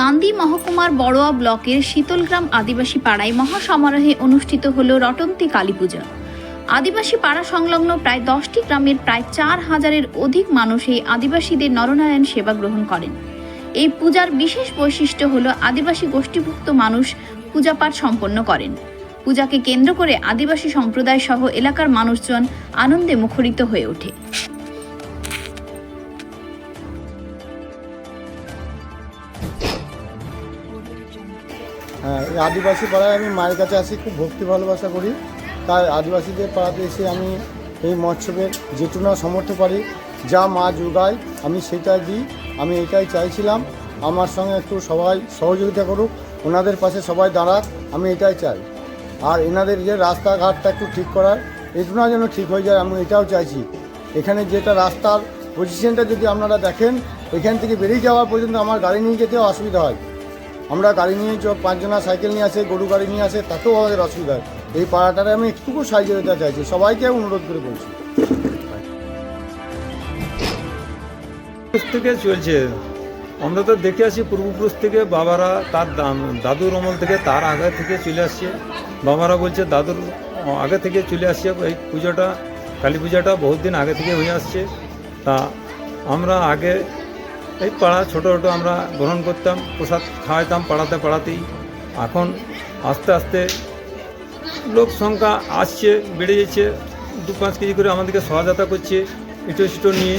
কান্দি মহকুমার বড়োয়া ব্লকের শীতলগ্রাম আদিবাসী পাড়ায় মহাসমারোহে অনুষ্ঠিত হল রটন্তী কালী পূজা। আদিবাসী পাড়া সংলগ্ন প্রায় দশটি গ্রামের প্রায় চার হাজারের অধিক মানুষ এই আদিবাসীদের নরনারায়ণ সেবা গ্রহণ করেন। এই পূজার বিশেষ বৈশিষ্ট্য হল আদিবাসী গোষ্ঠীভুক্ত মানুষ পূজাপাঠ সম্পন্ন করেন। পূজাকে কেন্দ্র করে আদিবাসী সম্প্রদায় সহ এলাকার মানুষজন আনন্দে মুখরিত হয়ে ওঠে। হ্যাঁ আদিবাসী পাড়ায় আমি মায়ের কাছে আসি, খুব ভক্তি ভালোবাসা করি। তাই আদিবাসীদের পাড়াতে এসে আমি এই মৎসবের যেটুনা সমর্থ পারি, যা মা যোগায়, আমি সেটাই দিই, আমি এটাই চাইছিলাম। আমার সঙ্গে একটু সবাই সহযোগিতা করুক, ওনাদের পাশে সবাই দাঁড়াক, আমি এটাই চাই। আর এনাদের যে রাস্তাঘাটটা একটু ঠিক করার, এটুনা যেন ঠিক হয়ে যায়, আমি এটাও চাইছি। এখানে যেটা রাস্তার পজিশনটা যদি আপনারা দেখেন, এখান থেকে বেরিয়ে যাওয়া পর্যন্ত আমার গাড়ি নিয়ে যেতেও অসুবিধা হয়। আমরা গাড়ি নিয়ে চ পাঁচজনা সাইকেল নিয়ে আসে, গরু গাড়ি নিয়ে আসে, তাতেও আমাদের অসুবিধা হয়। এই পাড়াটারে আমি একটুকু সাহায্য দিতে চাইছি। সবাইকে অনুরোধ করে বলছি। থেকে চলছে। আমরা তো দেখে আসি পূর্বপুরুষ থেকে বাবারা তার দাদুর অমল থেকে তার আগে থেকে চলে আসছে। বাবারা বলছে, দাদুর আগে থেকে চলে আসছে। এই পুজোটা, কালী পূজাটা বহুত দিন আগে থেকে হয়ে আসছে। তা আমরা আগে এই পাড়া ছোটো ছোটো আমরা গ্রহণ করতাম, প্রসাদ খাওয়াইতাম পাড়াতে পাড়াতেই। এখন আস্তে আস্তে লোক সংখ্যা আসছে, বেড়ে যাচ্ছে। দু পাঁচ কেজি করে আমাদেরকে সহায়তা করছে, ইটো সিটো নিয়ে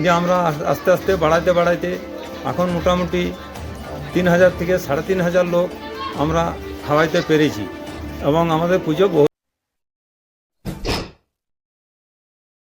দিয়ে আমরা আস্তে আস্তে বাড়াইতে বাড়াইতে এখন মোটামুটি তিন হাজার থেকে সাড়ে তিন হাজার লোক আমরা খাওয়াইতে পেরেছি। এবং আমাদের পুজো বহু